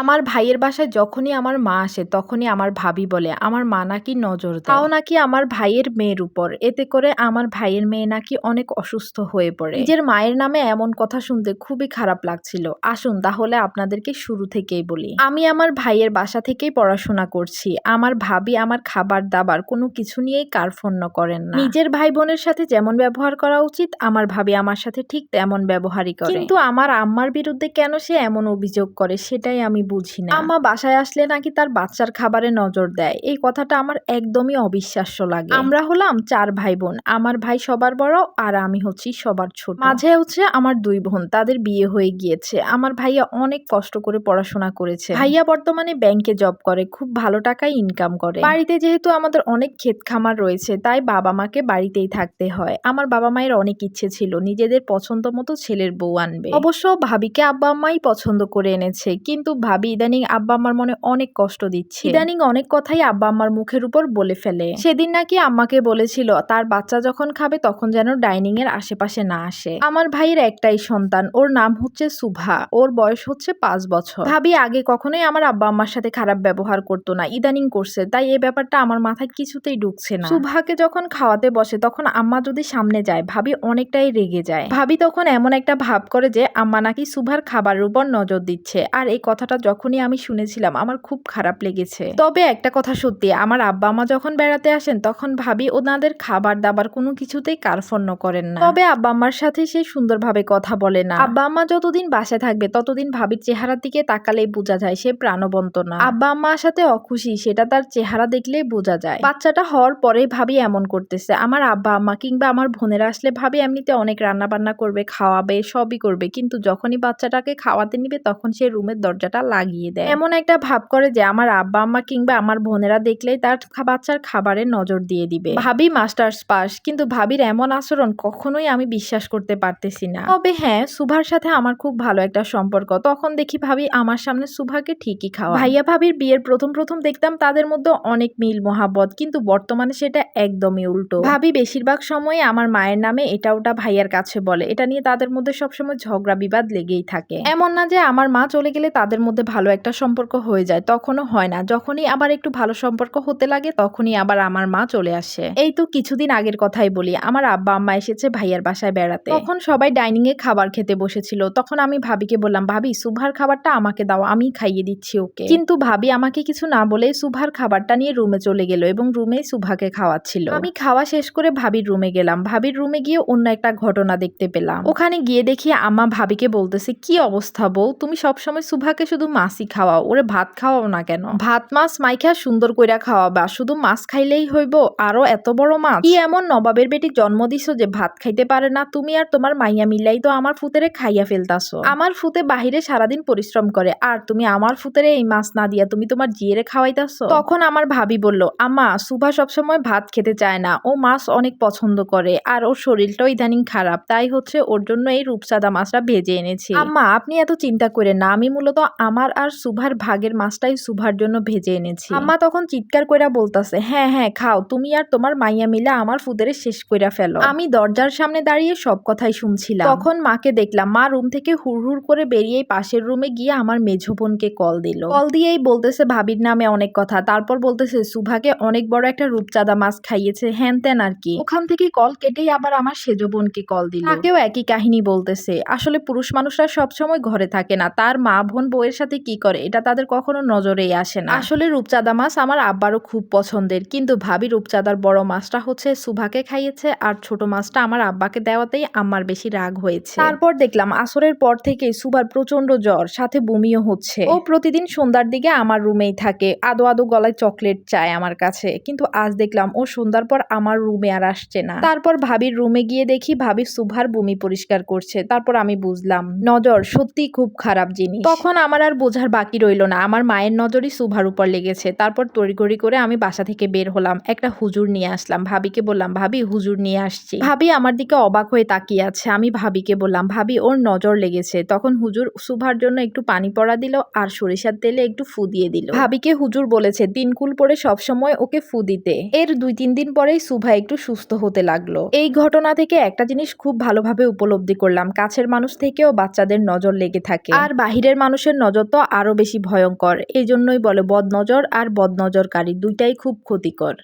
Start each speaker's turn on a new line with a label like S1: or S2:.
S1: আমার ভাইয়ের বাসায় যখনই আমার মা আসে, তখনই আমার ভাবি বলে, আমার মা নাকি নজর তাও নাকি আমার ভাইয়ের মেয়ের উপর। এতে করে আমার ভাইয়ের মেয়ে নাকি অনেক অসুস্থ হয়ে পড়ে। নিজের মায়ের নামে এমন কথা শুনতে খুবই খারাপ লাগছিল। আসুন তাহলে আপনাদেরকে শুরু থেকেই বলি। আমি আমার ভাইয়ের বাসা থেকেই পড়াশোনা করছি। আমার ভাবি আমার খাবার, দাবার কোনো কিছু নিয়েই কার্পণ্য করেন না। নিজের ভাই বোনের সাথে যেমন ব্যবহার করা উচিত, আমার ভাবি আমার সাথে ঠিক তেমন ব্যবহারই করে। কিন্তু আমার আম্মার বিরুদ্ধে কেন সে এমন অভিযোগ করে, সেটাই আমি বুঝি না। আম্মা বাসায় আসলে নাকি তার বাচ্চার খাবারে নজর দেয়। এই কথাটা আমার একদমই অবিশ্বাস্য লাগে। আমরা হলাম চার ভাই বোন আমার ভাই সবার বড় আর আমি হচ্ছি সবার ছোট। মাঝে হচ্ছে আমার দুই বোন তাদের বিয়ে হয়ে গিয়েছে। আমার ভাইয়া অনেক কষ্ট করে পড়াশোনা করেছে। ভাইয়া বর্তমানে ব্যাংকে জব করে খুব ভালো টাকায় ইনকাম করে। বাড়িতে যেহেতু আমাদের অনেক ক্ষেত খামার রয়েছে তাই বাবা মাকে বাড়িতেই থাকতে হয়। আমার বাবা মায়ের অনেক ইচ্ছে ছিল নিজেদের পছন্দ মতো ছেলের বউ আনবে। অবশ্য ভাবিকে আব্বা আম্মাই পছন্দ করে এনেছে কিন্তু ভাবি ইদানিং আব্বা আম্মার মনে অনেক কষ্ট দিচ্ছে। ইদানিং অনেক কথাই আব্বা আম্মার মুখের উপর বলে ফেলে। সেদিন নাকি আম্মাকে বলেছিল তার বাচ্চা যখন খাবে তখন যেন ডাইনিং এর আশেপাশে না আসে। আমার ভাইয়ের একটাই সন্তান ওর নাম হচ্ছে সুভা। ওর বয়স হচ্ছে পাঁচ বছর। ভাবি আগে কখনোই আমার আব্বা আম্মার সাথে খারাপ ব্যবহার করতো না ইদানিং করছে তাই এই ব্যাপারটা আমার মাথায় কিছুতেই ঢুকছে না। সুভাকে যখন খাওয়াতে বসে তখন আম্মা যদি সামনে যায় ভাবি অনেকটাই রেগে যায়। ভাবি তখন এমন একটা ভাব করে যে আম্মা নাকি সুভার খাবারের উপর নজর দিচ্ছে। আর এই কথাটা যখনই আমি শুনেছিলাম, আমার খুব খারাপ লেগেছে। তবে একটা কথা সত্যি, আমার আব্বা মা যখন বেড়াতে আসেন, তখন ভাবি ওনাদের খাবার দাবার কোনো কিছুতেই কার্পণ্য করেন না। তবে আব্বা আম্মার সাথে সে সুন্দরভাবে কথা বলে না। আব্বা আম্মা যতদিন বাসায় থাকবে, ততদিন ভাবির চেহারার দিকে তাকালেই বোঝা যায় সে প্রাণবন্ত না। আব্বা আম্মার সাথে অখুশি, সেটা তার চেহারা দেখলেই বোঝা যায়। বাচ্চাটা হওয়ার পরে ভাবি এমন করতেছে। আমার আব্বা আম্মা কিংবা আমার বোনেরা আসলে ভাবি এমনিতে অনেক রান্না বান্না করবে, খাওয়াবে, সবই করবে। কিন্তু যখনই বাচ্চাটাকে খাওয়াতে নিবে, তখন সে রুমের দরজাটা লাগিয়ে দেয়। এমন একটা ভাব করে যে আমার আব্বা, আম্মা কিংবা আমার বোনেরা দেখলেই তার বাচ্চার খাবারে নজর দিয়ে দিবে। ভাবি মাস্টার্স পাস কিন্তু ভাবির এমন আচরণ কখনোই আমি বিশ্বাস করতে পারতেছি না। তবে হ্যাঁ সুভার সাথে আমার খুব ভালো একটা সম্পর্ক। তখন দেখি ভাবি আমার সামনে সুভাকে ঠিকই খাওয়া ভাইয়া ভাবির বিয়ের প্রথম প্রথম দেখতাম তাদের মধ্যে অনেক মিল মহাবত কিন্তু বর্তমানে সেটা একদমই উল্টো। ভাবি বেশিরভাগ সময় আমার মায়ের নামে এটা ওটা ভাইয়ার কাছে বলে। এটা নিয়ে তাদের মধ্যে সবসময় ঝগড়া বিবাদ লেগেই থাকে। এমন না যে আমার মা চলে গেলে তাদের মধ্যে ভালো একটা সম্পর্ক হয়ে যায়, তখনও হয় না। যখনই আবার একটু ভালো সম্পর্ক হতে লাগে, তখনই আবার আমার মা চলে আসে। এই তো কিছুদিন আগের কথাই বলি, আমার আব্বা আম্মা এসেছে ভাইয়ার বাসায় বেড়াতে। তখন সবাই ডাইনিং এ খাবার খেতে বসেছিল। তখন আমি ভাবিকে বললাম, ভাবি, সুভার খাবারটা আমাকে দাও, আমি খাইয়ে দিচ্ছি ওকে। কিন্তু ভাবি আমাকে কিছু না বলে সুভার খাবারটা নিয়ে রুমে চলে গেল এবং রুমে সুভাকে খাওয়াচ্ছিল। আমি খাওয়া শেষ করে ভাবির রুমে গেলাম। ভাবির রুমে গিয়ে অন্য একটা ঘটনা দেখতে পেলাম। ওখানে গিয়ে দেখি আম্মা ভাবিকে বলতেছে, কি অবস্থা বউ? তুমি সবসময় সুভাকে শুধু মাছই খাওয়াও, ওরে ভাত খাওয়াও না কেন? ভাত, মাছ, মাইখা সুন্দর কইরা খাওয়াবা শুধু মাছ খাইলেই হইব? আরও এত বড় মাছ? কি এমন নবাবের বেটি জন্ম দিছো যে ভাত খাইতে পারে না? তুমি আর তোমার মাইয়া মিলাই তো আমার ফুতেরে খাইয়া ফেলতাছো। আমার ফুতে বাহিরে সারাদিন পরিশ্রম করে, আর তুমি আমার ফুতেরে এই মাছ না দিয়া তুমি তোমার জিয়েরে খাওয়াইতাছো? তখন আমার ভাবি বলল, আম্মা, সুভা সবসময় ভাত খেতে চায় না। ও মাছ অনেক পছন্দ করে, আর ওর শরীরটাও ইদানিং খারাপ। তাই হচ্ছে ওর জন্য এই রূপসাদা মাছটা ভেজে এনেছি। আম্মা, আপনি এত চিন্তা করেন না। আমি মূলত আমার আর সুভার ভাগের মাছটাই সুভার জন্য ভেজে এনেছি। আম্মা তখন চিৎকার কইরা বলতাছে হ্যাঁ হ্যাঁ খাও তুমি আর তোমার মাইয়া মিলা আমার ফুদের শেষ কইরা ফেলো। আমি দরজার সামনে দাঁড়িয়ে সব কথাই শুনছিলাম। তখন মাকে দেখলাম মা রুম থেকে হুড় হুড় করে বেরিয়ে পাশের রুমে গিয়ে আমার মেঝো বোনকে কল দিল। কল দিয়েই বলতেছে ভাবির নামে অনেক কথা তারপর বলতেছে সুভাকে অনেক বড় একটা রূপচাঁদা মাছ খাইয়েছে হ্যান ত্যান আর কি। ওখান থেকে কল কেটেই আবার আমার সেজো বোনকে কল দিল। তাকেও একই কাহিনী বলতেছে আসলে পুরুষ মানুষরা সবসময় ঘরে থাকে না তার মা বোন বউয়ের সাথে কি করে? এটা তাদের কখনো নজরেই আসে না। আসলে রূপচাঁদা মাছ আমার আব্বারও খুব পছন্দের। কিন্তু ভাবি রূপচাঁদার বড় মাছটা হচ্ছে সুভাকে খাইয়েছে আর ছোট মাছটা আমার আব্বাকে দেওয়াতেই আমার বেশি রাগ হয়েছে। তারপর দেখলাম আসরের পর থেকে সুভার প্রচণ্ড জ্বর সাথে বমিও হচ্ছে। ও প্রতিদিন সন্ধ্যার দিকে আমার রুমেই থাকে আদো আদো গলায় চকলেট চায় আমার কাছে। কিন্তু আজ দেখলাম ও সন্ধ্যার পর আমার রুমে আর আসছে না। তারপর ভাবির রুমে গিয়ে দেখি ভাবি সুভার বমি পরিষ্কার করছে। তারপর আমি বুঝলাম নজর সত্যি খুব খারাপ জিনিস। তখন আমার আর বোঝার বাকি রইল না। আমার মায়ের নজরই সুভার উপর লেগেছে। তারপর তড়িঘড়ি করে আমি বাসা থেকে বের হলাম। একটা হুজুর নিয়ে আসলাম। ভাবিকে বললাম, ভাবি, হুজুর নিয়ে আসছি। ভাবি আমার দিকে অবাক হয়ে তাকিয়ে আছে। আমি ভাবিকে বললাম, ভাবি, ওর নজর লেগেছে। তখন হুজুর সুভার জন্য একটু পানি পড়া দিল আর সরিষার তেলে একটু ফু দিয়ে দিল। ভাবিকে হুজুর বলেছে তিনকুল পরে সবসময় ওকে ফু দিতে। এর দুই তিন দিন পরেই সুভা একটু সুস্থ হতে লাগল। এই ঘটনা থেকে একটা জিনিস খুব ভালোভাবে উপলব্ধি করলাম। কাছের মানুষ থেকেও বাচ্চাদের নজর লেগে থাকে। আর বাহিরের মানুষের নজর তো আরও বেশি ভয়ঙ্কর। এই জন্যই বলে বদনজর আর বদনজরকারী দুইটাই খুব ক্ষতিকর।